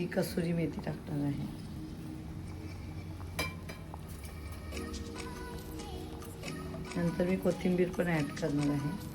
ही कसुरी मेथी टाकणार आहे. नंतर मी कोथिंबीर पण ॲड करणार आहे.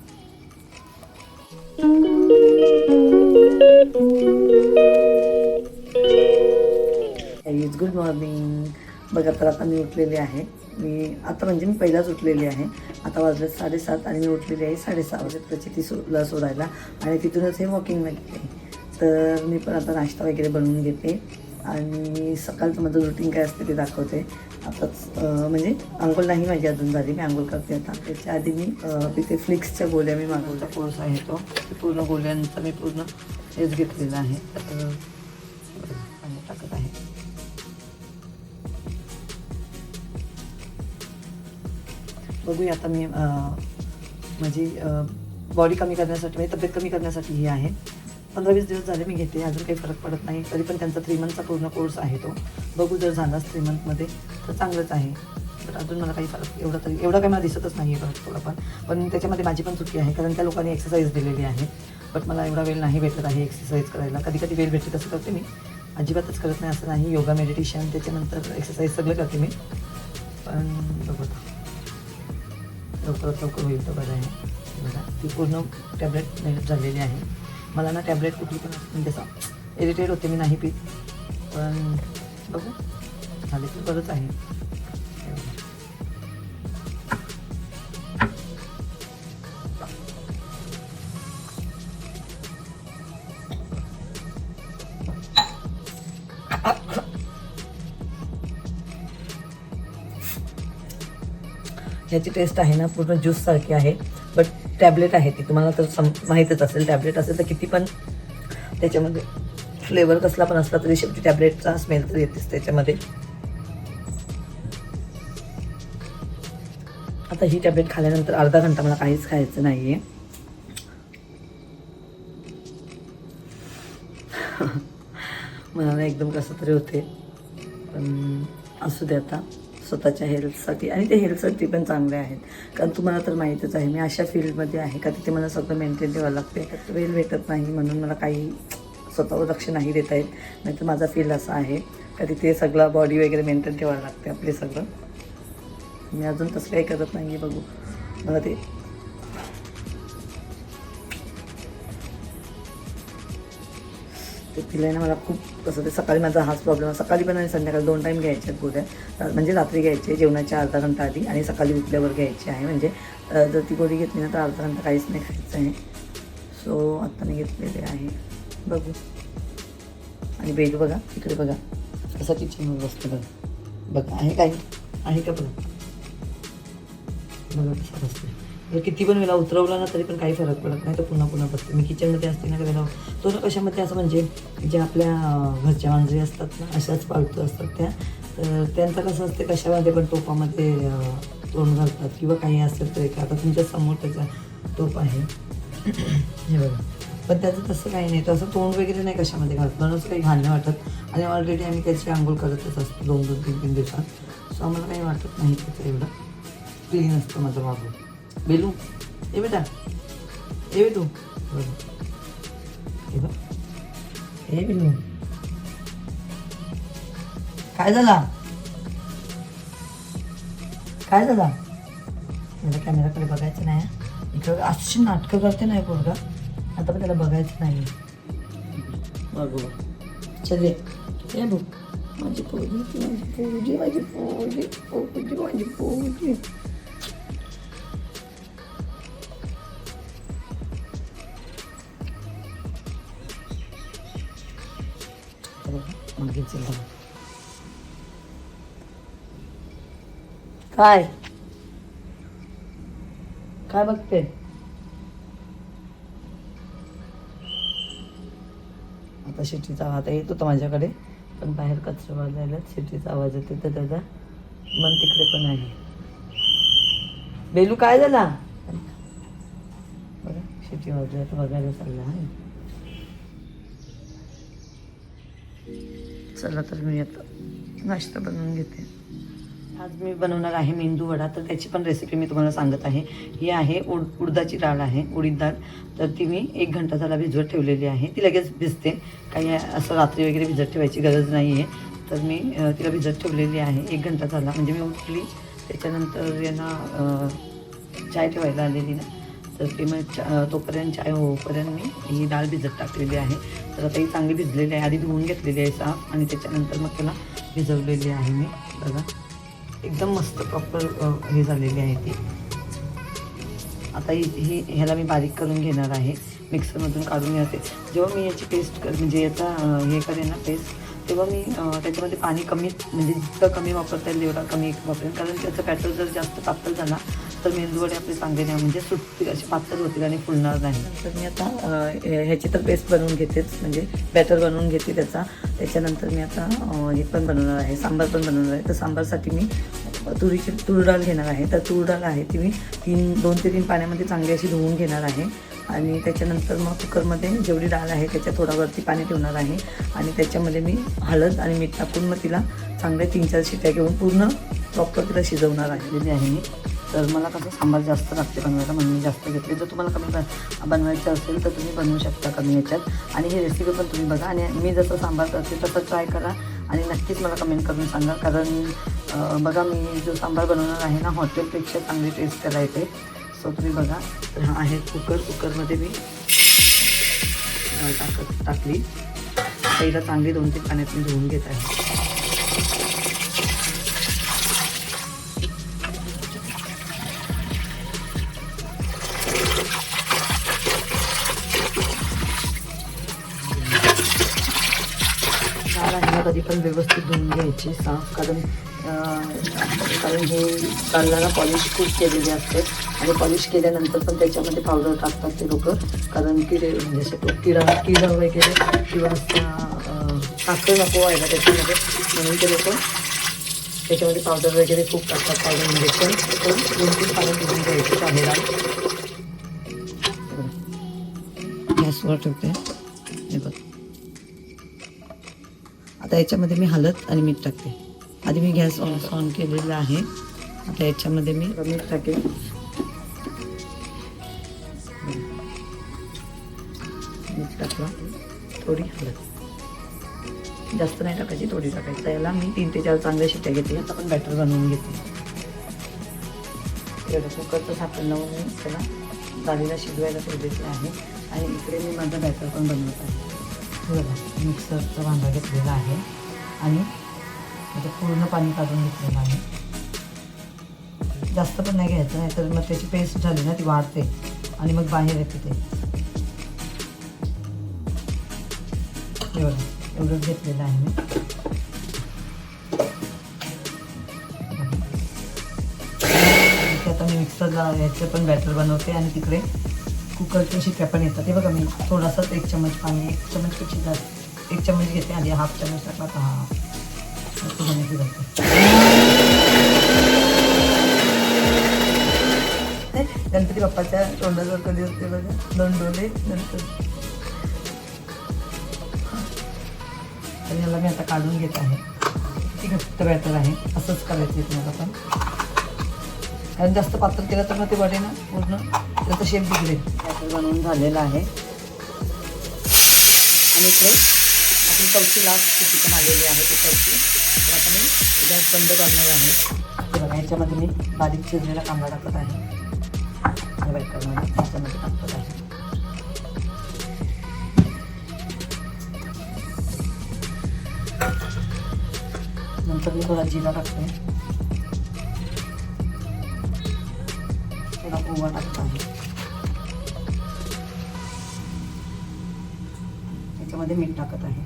गुड मॉर्निंग बघा तर आता मी उठलेली आहे. मी आता म्हणजे मी पहिलाच उठलेली आहे. आता वाजले साडेसात आणि मी उठलेली आहे साडेसहा वाजता त्याची ती सोला सोडायला. आणि तिथूनच हे वॉकिंगला गेले. तर मी पण आता नाश्ता वगैरे बनवून घेते. आणि सकाळचं माझं रुटीन काय असते ते दाखवते. आताच म्हणजे आंघोळ नाही माझी अजून झाली मी आंघोळ करते आता. त्याच्या आधी मी तिथे फ्लिक्सच्या गोळ्या मी मागवला कोर्स आहे तो. पूर्ण गोळ्यांचा मी पूर्ण हेच घेतलेला आहे. तर पाणी टाकत आहे. बघूया आता मी माझी बॉडी कमी करण्यासाठी म्हणजे तब्येत कमी करण्यासाठी ही आहे. पंधरा वीस दिवस झाले मी घेते अजून काही फरक पडत नाही. तरी पण त्यांचा थ्री मंथचा पूर्ण कोर्स आहे तो. बघू जर झालाच थ्री मंथमध्ये तर चांगलंच आहे. तर अजून मला काही फरक एवढा तरी एवढा काही मला दिसतच नाही आहे फरक थोडा पण पण त्याच्यामध्ये माझी पण चुकी आहे कारण त्या लोकांनी एक्सरसाइज दिलेली आहे. बट मला एवढा वेळ नाही भेटत आहे एक्सरसाइज करायला. कधी कधी वेळ भेटते तसं करते मी. अजिबातच करत नाही असं नाही. योगा मेडिटेशन त्याच्यानंतर एक्सरसाइज सगळं करते मी. पण बघत लवकरात लवकर होईल तर बरं आहे. बघा ती पूर्ण टॅबलेट झालेली आहे. मला ना टॅबलेट कुठली पण म्हणजे असं इरिटेट होते मी नाही पीत. पण बघू. झाले तर बरंच आहे. याची टेस्ट आहे ना पूर्ण ज्यूससारखी आहे. टॅबलेट आहे ती. तुम्हाला तर सम माहीतच असेल टॅबलेट असेल तर किती पण त्याच्यामध्ये फ्लेवर कसला पण असला तरी शेवटी टॅबलेटचा स्मेल तर येतेच त्याच्यामध्ये. आता ही टॅबलेट खाल्यानंतर अर्धा घंटा मला काहीच खायचं नाही आहे मला ना एकदम कसं तरी होते. पण असू दे आता. स्वतःच्या हेल्थसाठी आणि ते हेल्थसाठी पण चांगले आहेत. कारण तुम्हाला तर माहीतच आहे मी अशा फील्डमध्ये आहे का तिथे मला सगळं मेंटेन ठेवावं लागते वेल भेटत नाही म्हणून मला काही स्वतःवर लक्ष नाही देता येत. नाही तर माझा फील्ड असा आहे का तिथे सगळं बॉडी वगैरे मेंटेन ठेवावं लागते आपले सगळं. मी अजून तसं काही करत नाही आहे बघू. मला ते ते पिल्याने मला खूप कसं ते सकाळी माझा हाच प्रॉब्लेम आहे सकाळी पण आणि संध्याकाळी दोन टाईम घ्यायचे आहेत गोळ्या म्हणजे रात्री घ्यायचे जेवणाच्या अर्धा घंटा आधी आणि सकाळी उठल्यावर घ्यायची आहे. म्हणजे जर ती गोळी घेतली ना तर अर्धा घंटा काहीच नाही खायचं आहे. सो आत्ता मी घेतलेले आहे. बघू. आणि बेड बघा इकडे बघा. कसा किचनवर बसते बघा. बघा आहे काय आहे का बघा बघा कसं बसते किती पण वेळा उतरवला ना तरी पण काही फरक पडत नाही. तर पुन्हा पुन्हा बसते. मी किचनमध्ये असते ना वेळा तो ना कशामध्ये असं म्हणजे ज्या आपल्या घरच्या मांजरी असतात ना अशाच पालतू असतात त्या. तर त्यांचं कसं असते कशामध्ये पण टोपामध्ये तोंड घालतात किंवा काही असेल तर एक. आता तुमच्यासमोर त्याचा टोप आहे. हे बघा. पण त्याचं तसं काही नाही. तसं तोंड वगैरे नाही कशामध्ये घालत. म्हणूनच काही घाण नाही वाटत. आणि ऑलरेडी आम्ही त्याची आंघोळ करतच असतो. दोन दोन तीन तीन दिवसात. सो आम्हाला काही वाटत नाही त्याचं एवढं. क्लीन असतं माझं बाबू बेलू ए बेटा ए बेटू बरं. हे बघ ए बेलू काय झाला काय झाला मला कॅमेराकडे बघायचं नाही. इकडं अशी नाटकं करते नाही पोरगा आता पण त्याला बघायचं नाही बघू चल ये ये बघ माझी पोरगी माझी पोरगी माझी पोरगी पोरगी माझी पोरगी काय? काय बघते? आता शिटीचा आवाज येत होता माझ्याकडे पण बाहेर कचरा वाजायला शिटीचा आवाज येतो तर त्याचा. मन तिकडे पण आहे. बेलू काय झाला? बरं शिटी वाजली तर बघायला चालला आहे चला तर मी आता नाश्ता बनवून घेते. आज मी बनवणार आहे मेंदू वडा तर त्याची पण रेसिपी मी तुम्हाला सांगत आहे. ही आहे उड उडदाची डाळ आहे उडीद डाळ. तर ती मी एक घंटा झाला भिजवत ठेवलेली आहे. ती लगेच भिजते. काही असं रात्री वगैरे भिजत ठेवायची गरज नाही आहे तर मी तिला भिजत ठेवलेली आहे. एक घंटा झाला. म्हणजे मी उठली त्याच्यानंतर यांना चाय ठेवायला आलेली ना. तर ते मग चा तोपर्यंत चाय होईपर्यंत मी ही डाळ भिजत टाकलेली आहे. तर आता ही चांगली भिजलेली आहे. आधी धुवून घेतलेली आहे साफ आणि त्याच्यानंतर मग त्याला भिजवलेली आहे मी. बघा. एकदम मस्त प्रॉपर हे झालेली आहे ती. आता ही ही ह्याला मी बारीक करून घेणार आहे. मिक्सरमधून काढून घेते जेव्हा मी याची पेस्ट कर म्हणजे याचा हे करेन ना पेस्ट तेव्हा मी त्याच्यामध्ये पाणी कमी म्हणजे जितकं कमी वापरता येईल तेवढा कमी वापरेन. कारण त्याचं बॅटर जर जास्त पातळ झाला तर मेंदूवडे आपले चांगले नाही म्हणजे सुटतील असे पातळ होतील आणि फुलणार नाही. नंतर मी आता ह्याची तर पेस्ट बनवून घेतेच म्हणजे बॅटर बनवून घेते त्याचा. त्याच्यानंतर मी आता हे पण बनवणार आहे सांबार पण बनवणार आहे. तर सांबारसाठी मी तुरीची तूर डाळ घेणार आहे. तर तूर डाळ आहे ती मी तीन दोन ते तीन पाण्यामध्ये चांगली अशी धुवून घेणार आहे. आणि त्याच्यानंतर मग कुकरमध्ये जेवढी डाळ आहे त्याच्या थोडावरती पाणी ठेवणार आहे. आणि त्याच्यामध्ये मी हळद आणि मीठ टाकून मग तिला चांगल्या तीन चार शिट्या घेऊन पूर्ण प्रॉपर तिला शिजवणार आहे. आहे मी. तर मला कसं सांबार जास्त लागते बनवायला म्हणून मी जास्त घेतले. जर तुम्हाला कमी बन बनवायचं असेल तर तुम्ही बनवू शकता कमी याच्यात. आणि ही रेसिपी पण तुम्ही बघा. आणि मी जसं सांबार करते तसं ट्राय करा. आणि नक्कीच मला कमेंट करून सांगा. कारण बघा मी जो सांबार बनवणार आहे ना हॉटेलपेक्षा चांगली टेस्ट त्याला येते. सो तुम्ही बघा. तर हा आहे कुकर कुकरमध्ये मी डाळ टाकत टाकली. पहिला चांगली दोन तीन पाण्यात मी धुवून घेत आहे. डाळ आहे. ना कधी पण व्यवस्थित धुवून घ्यायची साफ कारण कारण हे काढल्याला पॉलिश खूप केलेली असते. आणि पॉलिश केल्यानंतर पण त्याच्यामध्ये पावडर टाकतात ते लोक. कारण किडे म्हणजे असे किडा किडा वगैरे किंवा साखर नको व्हायला त्याच्यामध्ये. म्हणून ते लोक त्याच्यामध्ये पावडर वगैरे खूप टाकतात पावडर इंजेक्शन पण दोन तीन पाणी धुवून घ्यायचे कांदेला गॅसवर ठेवते हे बघ. आता याच्यामध्ये मी हलत आणि मीठ टाकते. आधी मी गॅस ऑन ऑन केलेला आहे. आता याच्यामध्ये मी मीठ टाकेन मीठ टाकलं. थोडी हलत जास्त नाही टाकायची थोडी टाकायची. याला मी तीन ते चार चांगल्या शिट्ट्या घेते आता पण बॅटर बनवून घेते. एवढं कुकरचं झाकण लावून मी त्याला डाळीला शिजवायला ठेवलेलं आहे. आणि इकडे मी माझं बॅटर पण बनवत आहे. थोडं मिक्सरचा भांडा घेतलेला आहे. आणि त्याचं पूर्ण पाणी काढून घेतलेलं आहे. जास्त पण नाही घ्यायचं नाही तर मग त्याची पेस्ट झाली ना ती वाढते. आणि मग बाहेर येते ते. एवढं एवढंच घेतलेलं आहे मी. आता मी मिक्सरला ह्याचं पण बॅटर बनवते. आणि तिकडे कुकरच्या शिट्या पण येतात. ते बघा मी थोडासाच एक चमच पाणी एक चमचपेक्षा जास्त एक चमच घेते आधी हाफ चमच टाकला तर हा असं बनवते जाते. गणपती बाप्पाच्या तोंडाजवळ कधी असते बघा? दोन डोले नंतर तर याला मी आता काढून घेत आहे. किती घट्ट बॅटर आहे. असंच करायचं आहे तुम्हाला पण. कारण जास्त पातळ केलं तर मग ते वडे ना पूर्ण त्याचा शेप बिघडेल. बॅटर बनवून झालेलं आहे. आणि इकडे आपली चौथी लास्ट चिकन आलेली आहे ती चौथी तर आता मी गॅस बंद करणार आहे. ते बघा ह्याच्यामध्ये मी बारीक चिरलेला कांदा टाकत आहे. या टाकत आहे. नंतर मी थोडा जिरा टाकते. थोडा ओवा टाकत आहे. त्याच्यामध्ये मीठ टाकत आहे.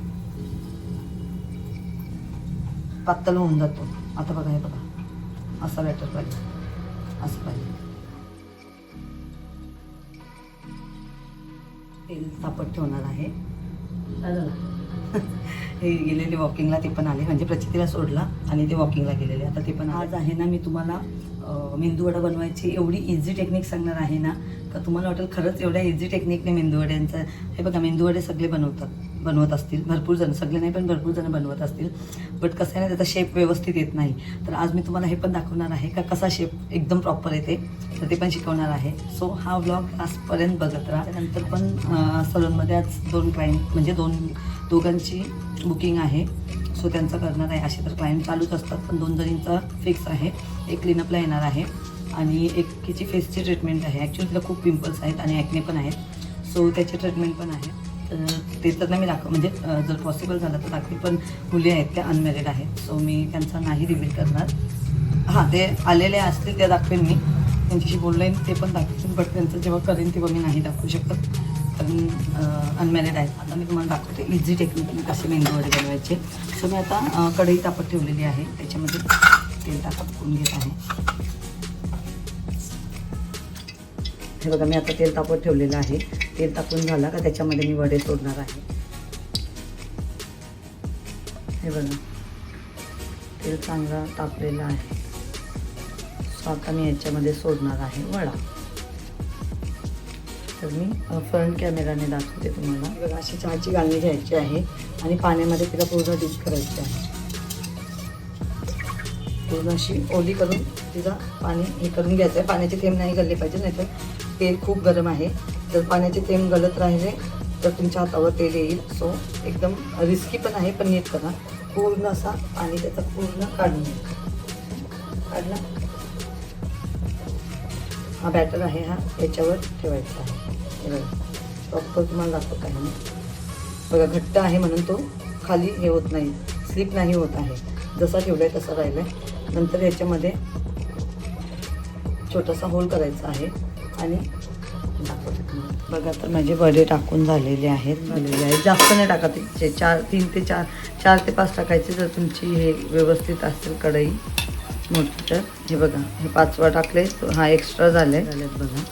पातळ होऊन जातो. आता बघा हे बघा. असा बॅटर पाहिजे. असं पाहिजे. तेल तापत ठेवणार आहे. चालेल झालं? हे गेलेले वॉकिंगला ते पण आले. म्हणजे प्रचितीला सोडला आणि ते वॉकिंगला गेलेले. आता ते पण आज आहे ना मी तुम्हाला मेंदूवडा बनवायची एवढी इझी टेक्निक सांगणार आहे ना का तुम्हाला वाटेल खरंच एवढ्या इझी टेक्निकने मेंदूवड्यांचं हे बघा मेंदूवडे सगळे बनवतात बनवत असतील. भरपूर जण सगळे नाही पण भरपूर जण बनवत असतील. बट कसं आहे ना त्याचा शेप व्यवस्थित येत नाही. तर आज मी तुम्हाला हे पण दाखवणार आहे का कसा शेप एकदम प्रॉपर येते. तर ते पण शिकवणार आहे. सो हा व्लॉग आजपर्यंत बघत राहा. त्यानंतर पण सलूनमध्ये आज दोन क्लायंट म्हणजे दोन दोघांची बुकिंग आहे. सो त्यांचं करणार आहे. असे तर क्लायंट चालूच असतात पण दोन जणींचा फिक्स आहे. एक क्लिनअपला येणार आहे आणि एकीची फेसची ट्रीटमेंट आहे. ॲक्च्युली तिला खूप पिंपल्स आहेत आणि ॲक्ने पण आहेत. सो त्याची ट्रीटमेंट पण आहे. तर ते तर नाही मी दाखव म्हणजे जर पॉसिबल झालं तर दाखवी पण मुली आहेत त्या अनमॅरिड आहेत. सो मी त्यांचा नाही रिव्हील करणार. हां ते आलेले असतील त्या दाखवेन मी. त्यांच्याशी बोलले ते पण दाखवेन बट त्यांचं जेव्हा करेन तेव्हा मी नाही दाखवू शकत. कारण अनमॅरिड आहेत. आता मी तुम्हाला दाखवते इझी टेक्निकने कसे मेंदू वडे बनवायचे. सो मी आता कढई तापत ठेवलेली आहे. त्याच्यामध्ये तेल टाकून घेत आहे. हे बघा मी आता तेल तापत ठेवलेलं आहे. तेल तापून झाला का त्याच्यामध्ये मी वडे सोडणार आहे. हे बघा. तेल चांगलं तापलेलं आहे. सो आता मी याच्यामध्ये सोडणार आहे वडा. तर मी फ्रंट कॅमेराने दाखवते तुम्हाला. बघा अशी चहाची गाळणी घ्यायची आहे आणि पाण्यामध्ये तिला पूर्ण डीप करायची आहे. पूर्ण अशी ओली करून तिला पाणी हे करून घ्यायचं आहे. पाण्याचे थेंब नाही गळले पाहिजे नाहीतर तेल खूप गरम आहे. जर पाण्याचे थेंब गलत राहिले तर तुमच्या हातावर तेल येईल. सो एकदम रिस्की पण आहे पण नीट करा. पूर्ण असा पाणी त्याचा पूर्ण काढून घ्या. काढला. हा बॅटर आहे हा. याच्यावर ठेवायचा आहे. प्रॉपर तुम्हाला दाखवत आहे मी. बघा घट्ट आहे म्हणून तो खाली हे होत नाही. स्लिप नाही होत आहे. जसा ठेवला आहे तसा राहिला आहे नंतर याच्यामध्ये छोटासा होल करायचा आहे. आणि दाखवते तुम्हाला. बघा तर माझे वडे टाकून झालेले आहेत. झालेले आहेत. जास्त नाही टाकायचे चार तीन ते चार चार ते पाच टाकायचे. जर तुमची हे व्यवस्थित असेल कढई मोठी हे बघा हे पाचवा टाकले तो हा एक्स्ट्रा झाले झालेत बघा.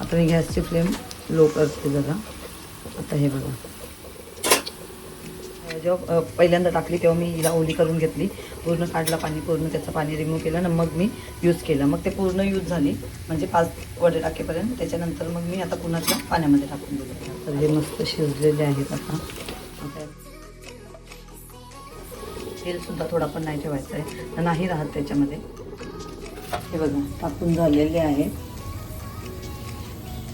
आता मी गॅसची फ्लेम लो करते जरा. आता हे बघा. जेव्हा पहिल्यांदा टाकली तेव्हा मी हिला ओली करून घेतली. पूर्ण काढलं पाणी पूर्ण त्याचं पाणी रिमूव्ह केलं आणि मग मी यूज केलं. मग ते पूर्ण यूज झाली. म्हणजे पाच वडे टाकेपर्यंत. त्याच्यानंतर मग मी आता पुन्हा पाण्यामध्ये टाकून दिलं तर हे मस्त शिजलेले आहेत आता. तेलसुद्धा थोडा पण नाही ठेवायचं आहे. नाही राहत त्याच्यामध्ये. हे बघा टाकून झालेले आहे.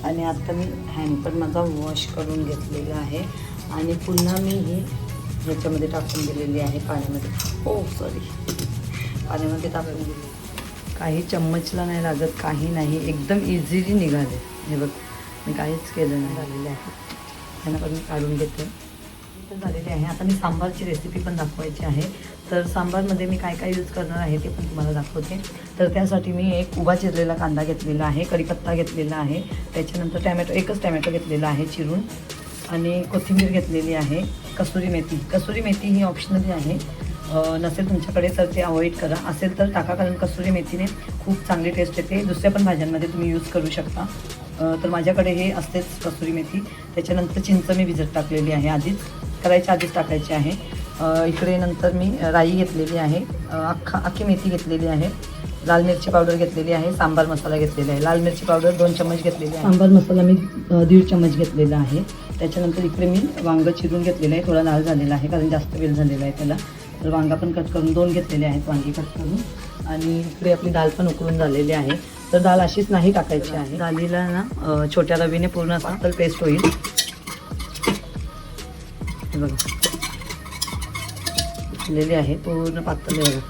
आणि आता मी हँड पण माझा वॉश करून घेतलेला आहे. आणि पुन्हा मी ही ह्याच्यामध्ये टाकून दिलेली आहे पाण्यामध्ये. हो सॉरी पाण्यामध्ये टाकून दिली काही चम्मचला नाही लागत काही नाही. एकदम इझिली निघाले. हे बघ मी काहीच केलं नाही. झालेले आहे त्यांना पण मी काढून घेते. पण झालेली आहे. आता मी सांबारची रेसिपी पण दाखवायची आहे. तर सांबारमध्ये मी काय काय यूज करणार आहे ते पण तुम्हाला दाखवते. तर त्यासाठी मी एक उभा चिरलेला कांदा घेतलेला आहे कढीपत्ता घेतलेला आहे. त्याच्यानंतर टॅमॅटो एकच टॅमॅटो घेतलेला आहे चिरून. आणि कोथिंबीर घेतलेली आहे कसुरी मेथी. कसुरी मेथी ही ऑप्शनली आहे. नसेल तुमच्याकडे तर ते अवॉइड करा. असेल तर टाका कारण कसुरी मेथीने खूप चांगली टेस्ट येते. दुसऱ्या पण भाज्यांमध्ये तुम्ही यूज करू शकता. तर माझ्याकडे हे असतेच कसुरी मेथी. त्याच्यानंतर चिंच मी भिजत टाकलेली आहे आधीच. करायच्या आधीच टाकायची आहे. इकडे नंतर मी राई घेतलेली आहे. अख्खा अख्खी मेथी घेतलेली आहे. लाल मिरची पावडर घेतलेली आहे. सांबार मसाला घेतलेला आहे. लाल मिरची पावडर दोन चम्मच घेतलेली आहे. सांबार मसाला मी दीड चम्मच घेतलेला आहे. त्याच्यानंतर इकडे मी वांगं चिरून घेतलेलं आहे. थोडा लाल झालेला आहे कारण जास्त वेळ झालेला आहे त्याला. तर वांगा पण कट करून दोन घेतलेले आहेत. वांगी कट करून. आणि इकडे आपली दाल पण उकळून झालेली आहे. तर दाल अशीच नाही टाकायची आहे. दालीला ना छोट्या रवीने पूर्ण पातळ पेस्ट होईल. बघा. झालेली आहे पूर्ण पातळ बघा.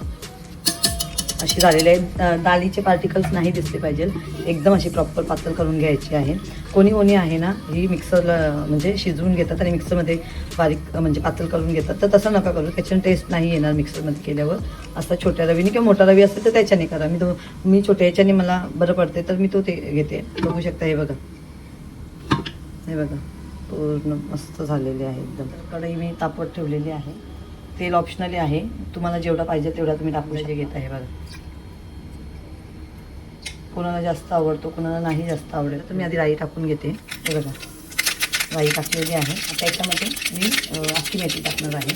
अशी झालेली आहे. दालीचे डाळीचे पार्टिकल्स नाही दिसले पाहिजे. एकदम अशी प्रॉपर पातळ करून घ्यायची आहे. कोणी कोणी आहे ना ही मिक्सरला म्हणजे शिजवून घेतात आणि मिक्सरमध्ये बारीक म्हणजे पातळ करून घेतात. तर तसं नका करू. त्याच्याने टेस्ट नाही येणार मिक्सरमध्ये केल्यावर. असं छोट्या रवीने किंवा मोठा रवी असेल तर त्याच्याने करा. मी तो मी छोट्या याच्याने मला बरं पडते तर मी तो ते घेते. बघू शकता हे बघा. हे बघा. पूर्ण मस्त झालेले आहे एकदम. कढई मी तापवत ठेवलेली आहे. तेल ऑप्शनली आहे. तुम्हाला जेवढा पाहिजे तेवढा तुम्ही टाकू जे घेता हे बघा. कोणाला जास्त आवडतो कोणाला नाही जास्त आवडेल तर मी आधी राई टाकून घेते. हे बघा. राई टाकलेली आहे. आता याच्यामध्ये मी अख्खी मेथी टाकणार आहे.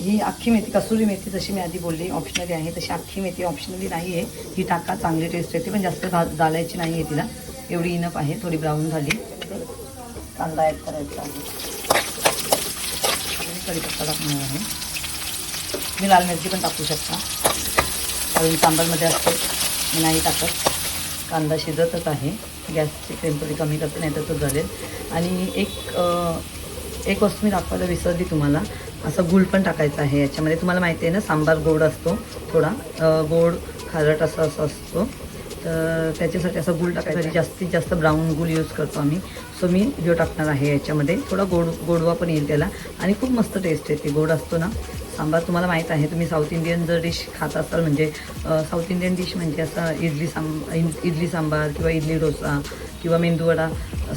ही अख्खी मेथी कसुरी मेथी जशी मी आधी बोलली ऑप्शनली आहे. तशी अख्खी मेथी ऑप्शनली नाही आहे ही टाका चांगली टेस्ट येते पण जास्त घा घालायची नाही आहे तिला. एवढी इनफ आहे थोडी ब्राऊन झाली. कांदा ॲड करायचा आहे. कढीपत्ता टाकणार आहे. तुम्ही लाल मिरची पण टाकू शकता. कारण सांबारमध्ये असते. मी नाही टाकत. कांदा शिजतच आहे. गॅसची फ्लेम थोडी कमी करते नाही तर तो जळेल. आणि एक एक वस्तू मी दाखवायला विसरली तुम्हाला. असं गुळ पण टाकायचं आहे. याच्यामध्ये तुम्हाला माहिती आहे ना सांबार गोड असतो थोडा. गोड खारट असं असं असतो. तर त्याच्यासाठी असं गुळ टाकायचं जास्तीत जास्त ब्राऊन गुळ यूज करतो आम्ही. सो मी जो टाकणार आहे याच्यामध्ये. थोडा गोड गोडवा पण येईल त्याला. आणि खूप मस्त टेस्ट येते. गोड असतो ना. सांबार तुम्हाला माहीत आहे तुम्ही साऊथ इंडियन जर डिश खात असाल म्हणजे साऊथ इंडियन डिश म्हणजे असं इडली सांब इडली सांबार किंवा इडली डोसा किंवा मेंदूवडा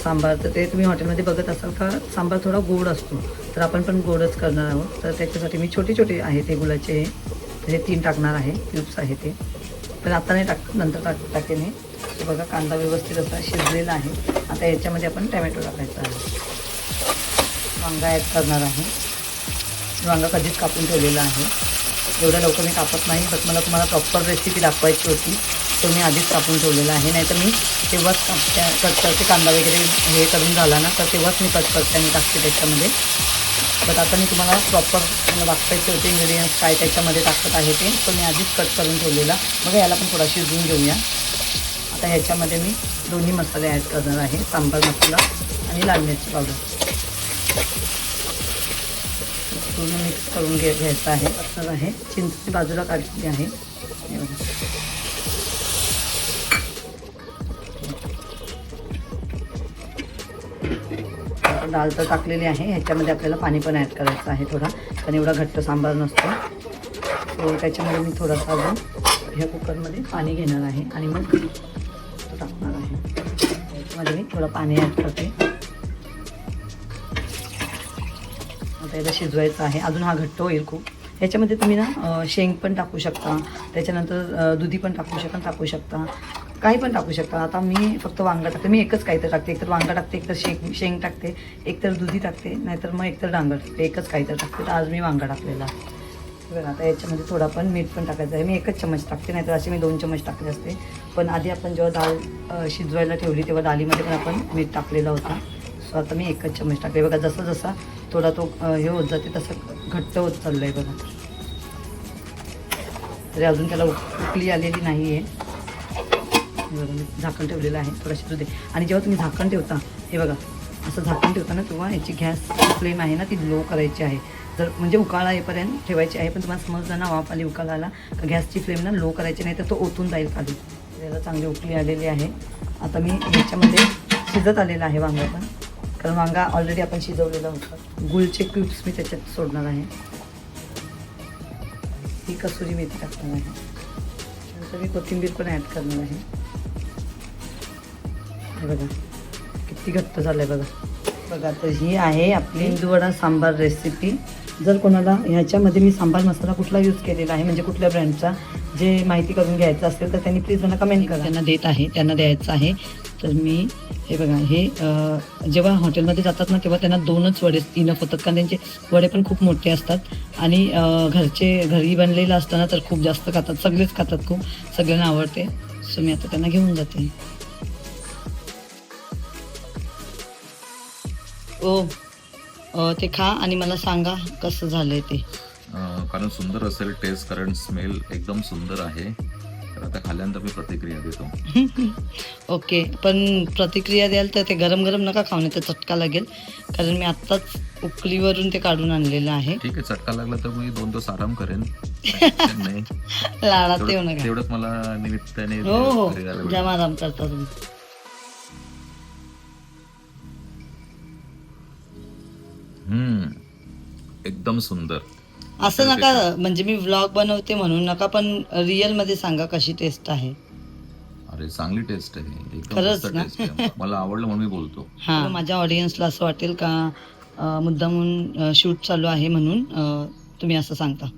सांबार तर ते तुम्ही हॉटेलमध्ये बघत असाल का सांबार थोडा गोड असतो. तर आपण पण गोडच करणार आहोत. तर त्याच्यासाठी मी छोटे छोटे आहे ते गुलाचे हे. तीन टाकणार आहे क्यूब्स आहे ते. पण आता नाही टाक नंतर टाक टाकेन हे. तर बघा कांदा व्यवस्थित असा शिजलेला आहे. आता याच्यामध्ये आपण टॅमॅटो टाकायचा आहे. वांगा ॲड करणार आहे. वांगा कधीच कापून ठेवलेला आहे. एवढ्या लवकर मी कापत नाही बट मला तुम्हाला प्रॉपर रेसिपी दाखवायची होती तो मी आधीच कापून ठेवलेला आहे. नाहीतर मी तेव्हाच कापते कट करते कांदा वगैरे हे करून झाला ना तर तेव्हाच मी कट करते आणि टाकते त्याच्यामध्ये. बट आता मी तुम्हाला प्रॉपर मला दाखवायचे होते इंग्रेडियंट्स काय त्याच्यामध्ये टाकत आहे ते तो मी आधीच कट करून ठेवलेला. मग याला पण थोडा शिजवून घेऊया. आता ह्याच्यामध्ये मी दोन्ही मसाले ॲड करणार आहे सांबार मसाला आणि लाल मिरची पावडर. पूर्ण मिक्स करून घे घ्यायचं आहे. असं आहे. चिंच बाजूला काढलेली आहे. डाळ तर टाकलेली आहे. ह्याच्यामध्ये आपल्याला पाणी पण ॲड करायचं आहे थोडा. कारण एवढा घट्ट सांबार नसतो. सो त्याच्यामध्ये मी थोडासा अजून ह्या कुकरमध्ये पाणी घेणार आहे. आणि मग टाकणार आहे. त्याच्यामध्ये मी थोडं पाणी ॲड करते. आता याला शिजवायचं आहे. अजून हा घट्ट होईल खूप. ह्याच्यामध्ये तुम्ही ना शेंग पण टाकू शकता. त्याच्यानंतर दुधी पण टाकू शकता टाकू शकता. काही पण टाकू शकता. आता मी फक्त वांगा टाकते. मी एकच काहीतरी टाकते. एकतर वांगा टाकते एकतर शेंग शेंग टाकते एकतर दुधी टाकते नाहीतर मग एकतर डांगर टाकते. एकच काहीतरी टाकते. तर आज मी वांगा टाकलेला. आहे. बघा आता याच्यामध्ये थोडा पण मीठ पण टाकायचं आहे. मी एकच चमच टाकते नाहीतर असे मी दोन चमच टाकले असते. पण आधी आपण जेव्हा डाळ शिजवायला ठेवली तेव्हा डाळीमध्ये पण आपण मीठ टाकलेला होता. सो आता मी एकच चमच टाकले बघा जसं जसा थोडा तो हे होत जाते तसं घट्ट होत चाललं आहे बघा. तरी अजून त्याला उक- उकली आलेली नाही आहे बघा मी झाकण ठेवलेलं आहे. थोडा शिजू दे. आणि जेव्हा तुम्ही झाकण ठेवता हे बघा असं झाकण ठेवता ना तेव्हा याची गॅस फ्लेम आहे ना ती लो करायची आहे. जर म्हणजे उकाळा येईपर्यंत ठेवायची आहे पण तुम्हाला समजलं ना वाफ आली उकाळाला तर गॅसची फ्लेम ना लो करायची नाही तर तो ओतून जाईल खाली. त्याला चांगली उकळी आलेली आहे. आता मी ह्याच्यामध्ये शिजत आलेलं आहे वांगं पण. कारण वांगा ऑलरेडी आपण शिजवलेला होता. गुळचे क्यूब्स मी त्याच्यात सोडणार आहे. ही कसुरी मेथी टाकणार आहे. नंतर मी कोथिंबीर पण ॲड करणार आहे. बघा किती घट्ट झालं आहे बघा. बघा तर ही आहे आपली इंदूवडा सांबार रेसिपी जर कोणाला ह्याच्यामध्ये मी सांबार मसाला कुठला यूज केलेला आहे म्हणजे कुठल्या ब्रँडचा जे माहिती करून घ्यायचं असेल तर त्यांनी प्लीज मला कमेंट करा. त्यांना देत आहे त्यांना द्यायचं आहे. तर मी हे बघा हे जेव्हा हॉटेलमध्ये जातात ना तेव्हा त्यांना दोनच वडे इनफ होतात. कारण त्यांचे वडे पण खूप मोठे असतात. आणि घरचे घरी बनलेलं असताना तर खूप जास्त खातात. सगळेच खातात खूप. सगळ्यांना आवडते. सो मी आता त्यांना घेऊन जाते. ओ ते खा आणि मला सांगा कसं झालंय ते. कारण सुंदर असेल टेस्ट कारण स्मेल एकदम सुंदर आहे. आता खाल्ल्यानंतर मी प्रतिक्रिया देतो. ओके पण प्रतिक्रिया द्याल तर ते गरम गरम नका तर चटका लागेल. कारण मी आत्ताच उकलीवरून ते काढून आणलेलं आहे. ठीक आहे चटका लागला तर मी दोन दिवस आराम करेन. लाडात येऊ तेवढं- नका तेवढंच मला निमित्ताने हो हो. जाम. आराम करता तुम्ही. हम्म. एकदम सुंदर. असं नका म्हणजे मी व्लॉग बनवते म्हणून नका पण रिअलमध्ये सांगा कशी टेस्ट आहे. अरे चांगली टेस्ट आहे. एकदम खरंच ना? मला आवडलं म्हणून मी बोलतो. हा. माझ्या ऑडियन्सला असं वाटेल का मुद्दामून शूट चालू आहे म्हणून तुम्ही असं सांगता?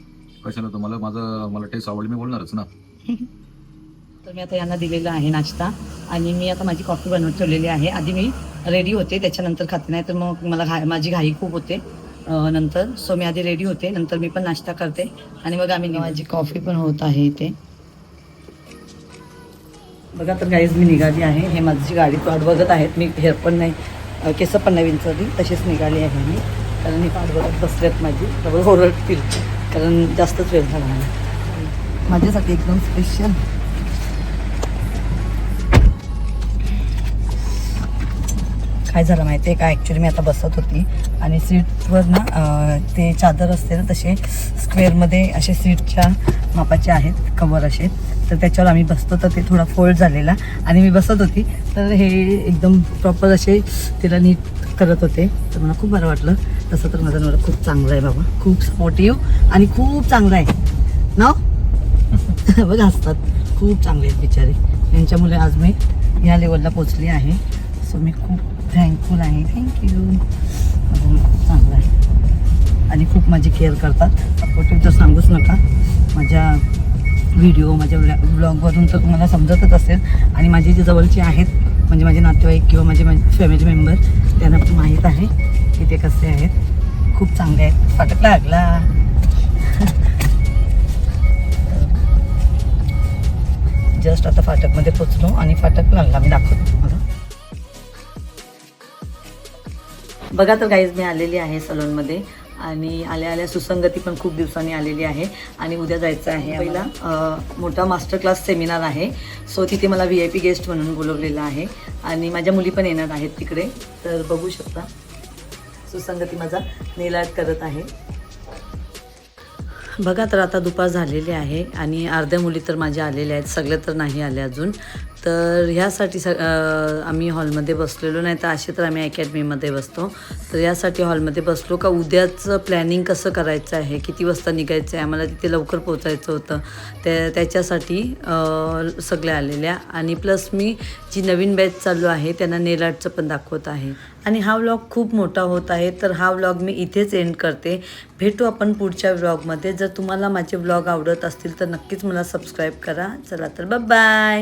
कशाला? तुम्हाला माझं मला टेस्ट आवडली मी बोलणारच ना. तर मी आता यांना दिलेला आहे नाश्ता. आणि मी आता माझी कॉफी बनवून ठेवलेली आहे. आधी मी रेडी होते त्याच्यानंतर खाते. नाही तर मग मला घाई माझी घाई खूप होते. नंतर. सो मी आधी रेडी होते. नंतर मी पण नाश्ता करते. आणि मग आम्ही माझी कॉफी पण होत आहे इथे. बघा तर गाईज मी निघाली आहे. हे माझी गाडी वाट बघत आहेत. मी हेअर पण नाही केस पण नाही विंचरली. तशीच निघाली आहे मी. कारण ही वाट बघत बसल्यात माझी. डबल ओरडतील. कारण जास्तच वेळ झाला आहे. माझ्यासाठी एकदम स्पेशल काय झालं माहिती आहे का? ॲक्च्युली मी आता बसत होती आणि सीटवर ना ते चादर असते ना तसे स्क्वेअरमध्ये असे सीटच्या मापाचे आहेत कवर असे. तर त्याच्यावर आम्ही बसतो तर ते थोडा फोल्ड झालेला आणि मी बसत होती. तर हे एकदम प्रॉपर असे तिला नीट करत होते. तर मला खूप बरं वाटलं. तसं तर माझा नवरा खूप चांगला आहे बाबा. खूप सपोर्टिव्ह आणि खूप चांगला आहे. ना बघ असतात खूप चांगले आहेत बिचारे. यांच्यामुळे आज मी ह्या लेवलला पोचली आहे. सो मी खूप थँकफुल आहे. थँक्यू खूप चांगलं आहे. आणि खूप माझी केअर करतात. सपोर्टिव्ह तर सांगूच नका. माझ्या व्हिडिओ माझ्या ब्लॅ ब्लॉगवरून तर तुम्हाला समजतच असेल. आणि माझे जे जवळचे आहेत म्हणजे माझे नातेवाईक किंवा माझे माझे फॅमिली मेंबर त्यांना पण माहीत आहे की ते कसे आहेत. खूप चांगले आहेत. फाटक लागला. जस्ट आता फाटकमध्ये पोचलो आणि फाटक लागला. मी दाखवतो. बघा तर गाईज मी आलेली आहे सलूनमध्ये आणि आल्या आल्या सुसंगती पण खूप दिवसांनी आलेली आहे आणि उद्या जायचं आहे पहिला मोठा मास्टर क्लास सेमिनार आहे. सो तिथे मला व्ही आय पी गेस्ट म्हणून बोलवलेलं आहे. आणि माझ्या मुली पण येणार आहेत तिकडे. तर बघू शकता. सुसंगती माझा नेलाट करत आहे. बघा तर आता दुपार झालेली आहे आणि अर्ध्या मुली तर माझ्या आलेल्या आहेत. सगळ्या तर नाही आल्या अजून. तर ह्यासाठी स आम्ही हॉलमध्ये बसलेलो नाही तर असे तर आम्ही अकॅडमीमध्ये बसतो. तर यासाठी हॉलमध्ये बसलो का उद्याचं प्लॅनिंग कसं करायचं आहे? किती वाजता निघायचं आहे? आम्हाला तिथे लवकर पोचायचं होतं. त्या त्याच्यासाठी सगळ्या आलेल्या. आणि प्लस मी जी नवीन बॅच चालू आहे त्यांना नेलाटचं पण दाखवत आहे. आणि हा व्लॉग खूप मोठा होत आहे तर हा व्लॉग मी इथेच एंड करते. भेटू आपण पुढच्या व्लॉगमध्ये. जर तुम्हाला माझे व्लॉग आवडत असतील तर नक्कीच मला सबस्क्राईब करा. चला तर बाय